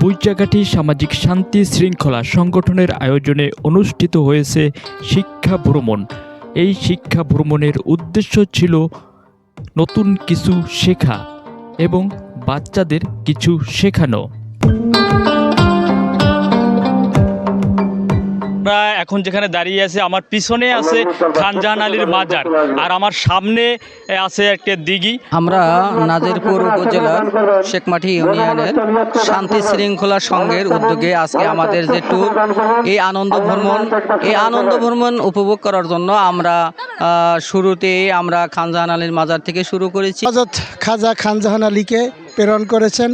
বুইচাকাঠি সামাজিক শান্তি শৃঙ্খলা সংগঠনের আয়োজনে অনুষ্ঠিত হয়েছে শিক্ষা ভ্রমণ। এই শিক্ষা ভ্রমণের উদ্দেশ্য ছিল নতুন কিছু শেখা এবং বাচ্চাদের কিছু শেখানো। আমরা এখন যেখানে দাঁড়িয়ে আছি আমার পিছনে আছে খানজাহান আলীর মাজার আর আমার সামনে আছে একটা দিঘি। আমরা নাজিরপুর উপজেলার শেখমাঠি ইউনিয়নের শান্তি শৃঙ্খলা সংঘের উদ্যোগে আজকে আমাদের যে ট্যুর এই আনন্দ ভ্রমণ এই আনন্দ ভ্রমণ উপভোগ করার জন্য আমরা শুরুতে আমরা খানজাহান আলীর মাজার থেকে শুরু করেছি। হজরত খাজা খানজাহান আলীকে প্রেরণ করেছেন।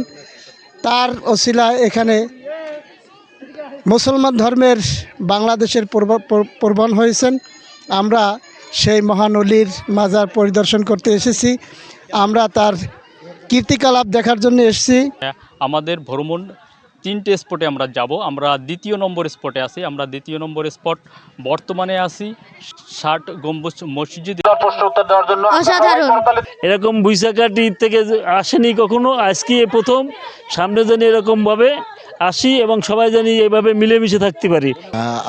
তার ওসিলায় এখানে মুসলমান ধর্মের বাংলাদেশের পূর্ব- প্রবণ হয়েছেন। আমরা সেই মহানলীর মাজার পরিদর্শন করতে এসেছি। আমরা তার কীর্তিকলাপ দেখার জন্য এসেছি। আমাদের ভ্রমণ তিনটে স্পটে আমরা যাব। আমরা দ্বিতীয় নম্বর স্পটে আছি। আমরা দ্বিতীয় নম্বর স্পট বর্তমানে আছি ষাট গম্বুজ মসজিদ। এরকম বৈশাখাটি থেকে যে আসেনি কখনো আজকে এ প্রথম। সামনে জানি এরকমভাবে আসি এবং সবাই জানি এভাবে মিলেমিশে থাকতে পারি।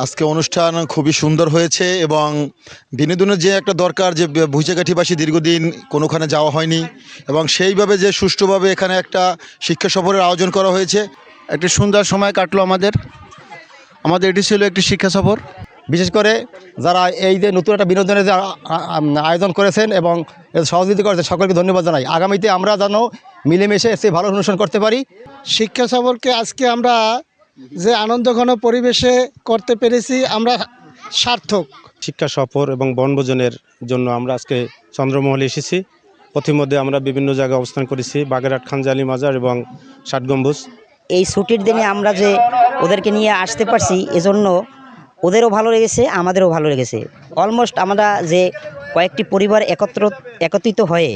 আজকে অনুষ্ঠান খুবই সুন্দর হয়েছে এবং বিনোদনের যে একটা দরকার যে ভুইচাকাঠিবাসী দীর্ঘদিন কোনোখানে যাওয়া হয়নি এবং সেইভাবে যে সুষ্ঠুভাবে এখানে একটা শিক্ষা সফরের আয়োজন করা হয়েছে। একটি সুন্দর সময় কাটলো আমাদের। আমাদের এটি ছিল একটি শিক্ষা সফর। বিশেষ করে যারা এই যে নতুন একটা বিনোদনের যে আয়োজন করেছেন এবং সহযোগিতা করেছেন সকলকে ধন্যবাদ জানাই। আগামীতে আমরা যেন মিলেমিশে এসে ভালো অনুষ্ঠান করতে পারি। শিক্ষা সফরকে আজকে আমরা যে আনন্দঘন পরিবেশে করতে পেরেছি আমরা সার্থক। শিক্ষা সফর এবং বনভোজনের জন্য আমরা আজকে চন্দ্রমহলে এসেছি। পথিমধ্যে আমরা বিভিন্ন জায়গায় অবস্থান করেছি বাগেরহাট খানজালি মাজার এবং ষাট গম্বুজ এই ছুটির দিনে আমরা যে ওদেরকে নিয়ে আসতে পারছি, এজন্য ওদেরও ভালো লেগেছে, আমাদেরও ভালো লেগেছে। অলমোস্ট আমরা যে কয়েকটি পরিবার একত্র, একত্রিত হয়ে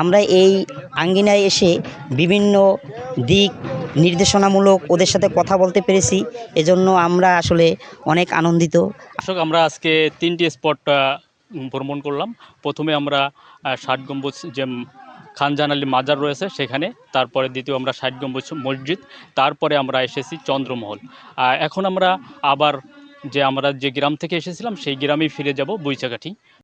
আমরা এই আঙ্গিনায় এসে বিভিন্ন দিক নির্দেশনামূলক ওদের সাথে কথা বলতে পেরেছি, এজন্য আমরা আসলে অনেক আনন্দিত। দর্শক, আমরা আজকে তিনটি স্পট ভ্রমণ করলাম। প্রথমে আমরা ষাট গম্বুজ, যে উম, খানজাহান আলী মাজার রয়েছে সেখানে। তারপরে দ্বিতীয় আমরা ষাট গম্বুজ মসজিদ তারপরে আমরা এসেছি চন্দ্রমহল। এখন আমরা আবার যে আমরা যে গ্রাম থেকে এসেছিলাম সেই গ্রামেই ফিরে যাব বৈশাখাঠি